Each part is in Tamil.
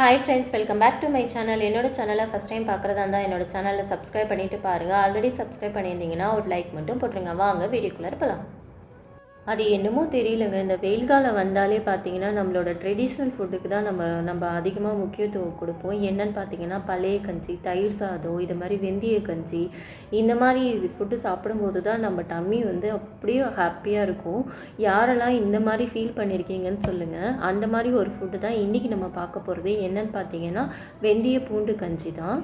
Hi friends welcome back to my channel என்னோட சேனலை ஃபஸ்ட் டைம் பார்க்குறதா இருந்தால் என்னோட சேனலை சப்ஸ்கிரைப் பண்ணிட்டு பாருங்கள் ஆல்ரெடி சப்ஸ்கிரைப் பண்ணியிருந்தீங்கன்னா ஒரு லைக் மட்டும் போட்டுருங்க. வாங்க வீடியோக்குள்ளே போகலாம் அது என்னமோ தெரியலங்க. இந்த வெயில் காலம் வந்தாலே பார்த்தீங்கன்னா நம்மளோட ட்ரெடிஷ்னல் ஃபுட்டுக்கு தான் நம்ம நம்ம அதிகமாக முக்கியத்துவம் கொடுப்போம். என்னன்னு பார்த்தீங்கன்னா பழைய கஞ்சி தயிர் சாதம் இது மாதிரி வெந்தய கஞ்சி இந்த மாதிரி ஃபுட்டு சாப்பிடும்போது தான் நம்ம டம்மி வந்து அப்படியே ஹாப்பியாக இருக்கும். யாரெல்லாம் இந்த மாதிரி ஃபீல் பண்ணியிருக்கீங்கன்னு சொல்லுங்கள் அந்த மாதிரி ஒரு ஃபுட்டு தான் இன்றைக்கி நம்ம பார்க்க போகிறது என்னன்னு பார்த்தீங்கன்னா வெந்தய பூண்டு கஞ்சி தான்.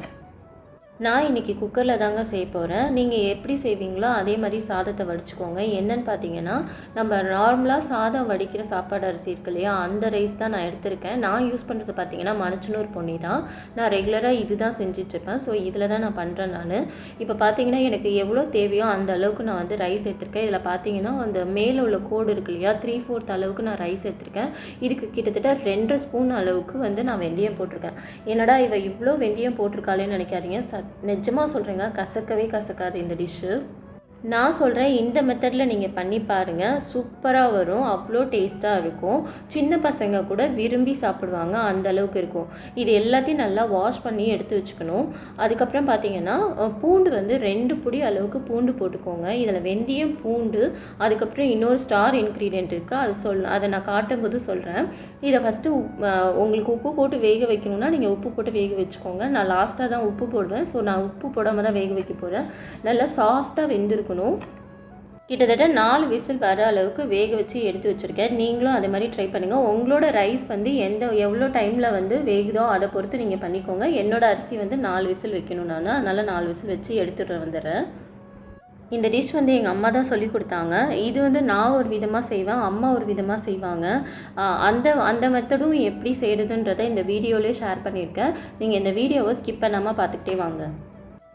நான் இன்றைக்கி குக்கரில் தாங்க செய்ய போகிறேன் நீங்கள் எப்படி செய்வீங்களோ அதே மாதிரி சாதத்தை வடிச்சுக்கோங்க. என்னன்னு பார்த்தீங்கன்னா நம்ம நார்மலாக சாதம் வடிக்கிற சாப்பாடு அரிசி இருக்கு இல்லையா அந்த ரைஸ் தான் நான் எடுத்திருக்கேன். நான் யூஸ் பண்ணுறது பார்த்தீங்கன்னா மனுச்சனூர் பொன்னி தான். நான் ரெகுலராக இது தான் செஞ்சிட்ருப்பேன். ஸோ இதில் தான் நான் பண்ணுறேன் நான். இப்போ பார்த்தீங்கன்னா எனக்கு எவ்வளோ தேவையோ அந்த அளவுக்கு நான் வந்து ரைஸ் எடுத்திருக்கேன். இதில் பார்த்தீங்கன்னா அந்த மேலே உள்ள கோடு இருக்கு இல்லையா த்ரீ ஃபோர்த் அளவுக்கு நான் ரைஸ் எடுத்திருக்கேன். இதுக்கு கிட்டத்தட்ட ரெண்டு ஸ்பூன் அளவுக்கு வந்து நான் வெந்தயம் போட்டிருக்கேன். என்னடா இவ இவ்வளோ வெந்தயம் போட்டிருக்காளேன்னு நினைக்காதீங்க. நிஜமாக சொல்கிறேங்க கசக்கவே கசக்காது இந்த டிஷ்ஷு நான் சொல்கிறேன் இந்த மெத்தடில் நீங்கள் பண்ணி பாருங்கள் சூப்பராக வரும். அவ்வளோ டேஸ்ட்டாக இருக்கும். சின்ன பசங்க கூட விரும்பி சாப்பிடுவாங்க. அந்த அளவுக்கு இருக்கும். இது எல்லாத்தையும் நல்லா வாஷ் பண்ணி எடுத்து வச்சுக்கணும். அதுக்கப்புறம் பார்த்தீங்கன்னா பூண்டு வந்து ரெண்டு புடி அளவுக்கு பூண்டு போட்டுக்கோங்க. இதில் வெந்தயம் பூண்டு அதுக்கப்புறம் இன்னொரு ஸ்டார் இன்க்ரீடியன்ட் இருக்குது அது சொல் அதை நான் காட்டும்போது சொல்கிறேன் இதை ஃபஸ்ட்டு உங்களுக்கு உப்பு போட்டு வேக வைக்கணும்னா நீங்கள் உப்பு போட்டு வேக வச்சுக்கோங்க. நான் லாஸ்ட்டாக தான் உப்பு போடுவேன். ஸோ நான் உப்பு போடாமல் தான் வேக வைக்க போகிறேன் நல்லா சாஃப்டாக வெந்திருக்கணும். கிட்டத்தட்ட நாலு விசில் வர அளவுக்கு வேக வச்சு எடுத்து வச்சுருக்கேன். நீங்களும் அதே மாதிரி ட்ரை பண்ணுங்கள் உங்களோட ரைஸ் வந்து எந்த எவ்வளோ டைமில் வந்து வேகுதோ அதை பொறுத்து நீங்கள் பண்ணிக்கோங்க. என்னோட அரிசி வந்து நாலு விசில் வைக்கணும் நான். அதனால் நாலு விசில் வச்சு எடுத்துகிட்டு வந்துடுறேன். இந்த டிஷ் வந்து எங்கள் அம்மா தான் சொல்லி கொடுத்தாங்க. இது வந்து நான் ஒரு விதமாக செய்வேன் அம்மா ஒரு விதமாக செய்வாங்க. அந்த அந்த மெத்தடும் எப்படி செய்கிறதுன்றதை இந்த வீடியோலேயே ஷேர் பண்ணியிருக்கேன். நீங்கள் இந்த வீடியோவை ஸ்கிப் பண்ணாமல் பார்த்துக்கிட்டே வாங்க.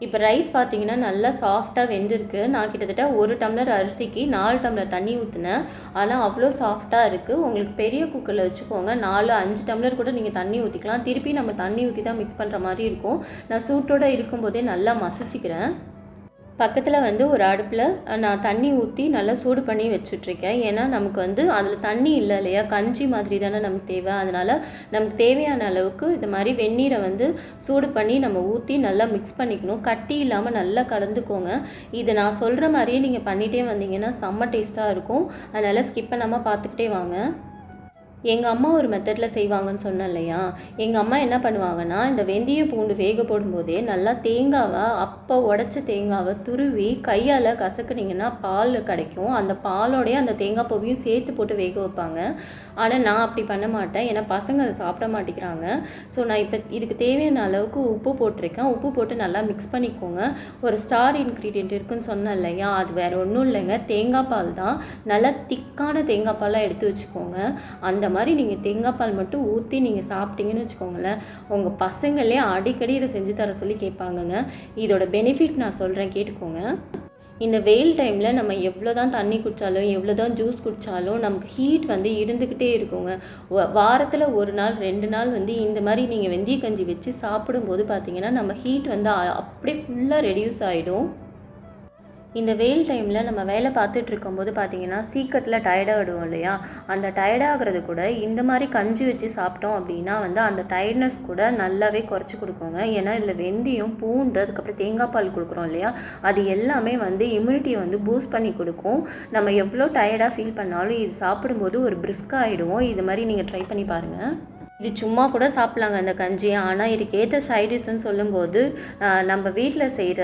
இப்போ ரைஸ் பார்த்தீங்கன்னா நல்லா சாஃப்டாக வெந்திருக்கு. நான் கிட்டத்தட்ட ஒரு டம்ளர் அரிசிக்கு நாலு டம்ளர் தண்ணி ஊற்றினேன் ஆனால் அவ்வளோ சாஃப்டாக இருக்குது உங்களுக்கு பெரிய குக்கரில் வச்சுக்கோங்க. நாலு அஞ்சு டம்ளர் கூட நீங்கள் தண்ணி ஊற்றிக்கலாம் திருப்பி நம்ம தண்ணி ஊற்றி தான் மிக்ஸ் பண்ணுற மாதிரி இருக்கும். நான் சூட்டோட இருக்கும்போதே நல்லா மசிச்சுக்கிறேன். பக்கத்தில் வந்து ஒரு அடுப்பில் நான் தண்ணி ஊற்றி நல்லா சூடு பண்ணி வச்சுட்ருக்கேன். ஏன்னா நமக்கு வந்து அதில் தண்ணி இல்லை இல்லையா? கஞ்சி மாதிரி தானே நமக்கு தேவை. அதனால் நமக்கு தேவையான அளவுக்கு இது மாதிரி வெந்நீரை வந்து சூடு பண்ணி நம்ம ஊற்றி நல்லா மிக்ஸ் பண்ணிக்கணும். கட்டி இல்லாமல் நல்லா கலந்துக்கோங்க. இதை நான் சொல்கிற மாதிரியே நீங்கள் பண்ணிகிட்டே வந்தீங்கன்னா செம்ம டேஸ்ட்டாக இருக்கும். அதனால் ஸ்கிப் பண்ணாமல் பார்த்துக்கிட்டே வாங்க. எங்கள் அம்மா ஒரு மெத்தடில் செய்வாங்கன்னு சொன்னேன் இல்லையா எங்கள் அம்மா என்ன பண்ணுவாங்கன்னா இந்த வெந்தய பூண்டு வேக போடும்போதே நல்லா தேங்காவை அப்போ உடச்ச தேங்காவை துருவி கையால் கசக்குனீங்கன்னா பால் கிடைக்கும். அந்த பாலோடைய அந்த தேங்காய் பூவையும் சேர்த்து போட்டு வேக வைப்பாங்க. ஆனால் நான் அப்படி பண்ண மாட்டேன். ஏன்னா பசங்க அதை சாப்பிட மாட்டேங்கிறாங்க. ஸோ நான் இப்போ இதுக்கு தேவையான அளவுக்கு உப்பு போட்டிருக்கேன். உப்பு போட்டு நல்லா மிக்ஸ் பண்ணிக்கோங்க. ஒரு ஸ்டார் இன்க்ரீடியன்ட் இருக்குன்னு சொன்னேன் இல்லையா அது வேறு ஒன்றும் இல்லைங்க. தேங்காய் பால் தான். நல்லா திக்கான தேங்காய் பாலாக எடுத்து வச்சுக்கோங்க. அந்த மாதிரி நீங்கள் தேங்காய் பால் மட்டும் ஊற்றி நீங்கள் சாப்பிட்டீங்கன்னு வச்சுக்கோங்களேன் உங்கள் பசங்களே அடிக்கடி இதை செஞ்சு தர சொல்லி கேட்பாங்கங்க. இதோட பெனிஃபிட் நான் சொல்கிறேன் கேட்டுக்கோங்க. இந்த வெயில் டைமில் நம்ம எவ்வளோ தான் தண்ணி குடித்தாலும் எவ்வளோ தான் ஜூஸ் குடித்தாலும் நமக்கு ஹீட் வந்து இருந்துக்கிட்டே இருக்குங்க. வாரத்தில் ஒரு நாள் ரெண்டு நாள் வந்து இந்த மாதிரி நீங்கள் வெந்தய கஞ்சி வச்சு சாப்பிடும்போது பார்த்தீங்கன்னா நம்ம ஹீட் வந்து அப்படியே ஃபுல்லாக ரெடியூஸ் ஆகிடும் இந்த வெயில் டைமில் நம்ம வேலை பார்த்துட்டு இருக்கும்போது பார்த்தீங்கன்னா சீக்கிரத்தில் டயர்டாகிடுவோம் இல்லையா? அந்த டயர்டாகிறது கூட இந்த மாதிரி கஞ்சி வச்சு சாப்பிட்டோம் அப்படின்னா வந்து அந்த டயர்ட்னஸ் கூட நல்லாவே குறைச்சி கொடுக்குங்க. ஏன்னா இதில் வெந்தயம் பூண்டு அதுக்கப்புறம் தேங்காய் பால் கொடுக்குறோம் இல்லையா? அது எல்லாமே வந்து இம்யூனிட்டியை வந்து பூஸ்ட் பண்ணி கொடுக்கும். நம்ம எவ்வளோ டயர்டாக ஃபீல் பண்ணாலும் இது சாப்பிடும்போது ஒரு பிரிஸ்க் ஆகிடுவோம் இது மாதிரி நீங்கள் ட்ரை பண்ணி பாருங்கள் இது சும்மா கூட சாப்பிட்லாங்க அந்த கஞ்சியை. ஆனால் இதுக்கு ஏற்ற சைடிஷ்னு சொல்லும்போது நம்ம வீட்டில் செய்கிற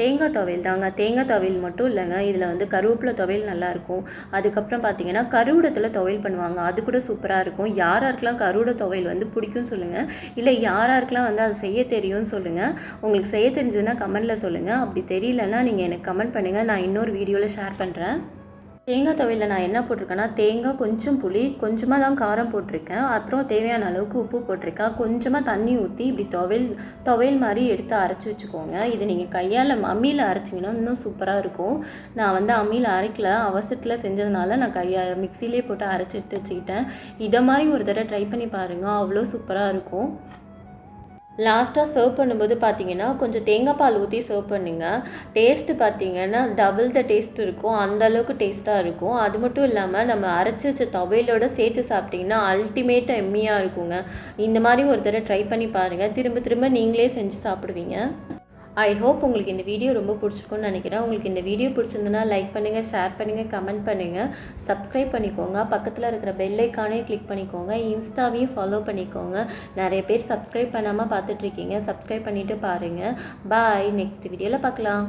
தேங்காய் துவையல் தாங்க. தேங்காய் துவையல் மட்டும் இல்லைங்க. இதில் வந்து கருவேப்பிலை துவையல் நல்லாயிருக்கும் அதுக்கப்புறம் பார்த்தீங்கன்னா கருவிடத்தில் துவையல் பண்ணுவாங்க. அது கூட சூப்பராக இருக்கும். யார் யாருக்கெல்லாம் துவையல் வந்து பிடிக்கும்னு சொல்லுங்கள் இல்லை யார் யாருக்கெல்லாம் வந்து அதை செய்ய தெரியும்னு சொல்லுங்கள் உங்களுக்கு செய்ய தெரிஞ்சதுன்னா கமெண்ட்டில் சொல்லுங்கள் அப்படி தெரியலன்னா நீங்கள் எனக்கு கமெண்ட் பண்ணுங்கள் நான் இன்னொரு வீடியோவில் ஷேர் பண்ணுறேன் தேங்காய் துவையலில் நான் என்ன போட்டிருக்கேன்னா தேங்காய் கொஞ்சம் புளி கொஞ்சமாக தான் காரம் போட்டிருக்கேன். அப்புறம் தேவையான அளவுக்கு உப்பு போட்டிருக்கேன். கொஞ்சமாக தண்ணி ஊற்றி இப்படி துவையல் துவையல் மாதிரி எடுத்து அரைச்சி வச்சுக்கோங்க. இது நீங்கள் கையால் அம்மியில் அரைச்சிங்கன்னா இன்னும் சூப்பராக இருக்கும். நான் வந்து அம்மியில் அரைக்கல. அவசரத்தில் செஞ்சதுனால நான் கையை மிக்சிலே போட்டு அரைச்சி எடுத்து வச்சுக்கிட்டேன். இதை மாதிரி ஒரு தடவை ட்ரை பண்ணி பாருங்கள் அவ்வளோ சூப்பராக இருக்கும். லாஸ்ட்டாக சர்வ் பண்ணும்போது பார்த்தீங்கன்னா கொஞ்சம் தேங்காய் பால் ஊற்றி சர்வ் பண்ணுங்க. டேஸ்ட்டு பார்த்தீங்கன்னா டபுள் த டேஸ்ட் இருக்கும். அந்த அளவுக்கு டேஸ்ட்டாக இருக்கும். அது மட்டும் இல்லாமல் நம்ம அரைச்சி வச்ச துவையலோட சேர்த்து சாப்பிட்டிங்கன்னா அல்டிமேட் எம்மியாக இருக்குங்க. இந்த மாதிரி ஒரு தடவை ட்ரை பண்ணி பாருங்கள் திரும்ப திரும்ப நீங்களே செஞ்சு சாப்பிடுவீங்க. ஐ ஹோப் உங்களுக்கு இந்த வீடியோ ரொம்ப பிடிச்சிருக்கும்னு நினைக்கிறேன். உங்களுக்கு இந்த வீடியோ பிடிச்சிருந்தனா லைக் பண்ணுங்கள் ஷேர் பண்ணுங்கள் கமெண்ட் பண்ணுங்கள் சப்ஸ்கிரைப் பண்ணிக்கோங்க. பக்கத்தில் இருக்கிற பெல் ஐக்கானே கிளிக் பண்ணிக்கோங்க. இன்ஸ்டாவையும் ஃபாலோ பண்ணிக்கோங்க. நிறைய பேர் சப்ஸ்கிரைப் பண்ணாமல் பார்த்துட்ருக்கீங்க சப்ஸ்கிரைப் பண்ணிவிட்டு பாருங்கள் பாய் நெக்ஸ்ட் வீடியோவில் பார்க்கலாம்.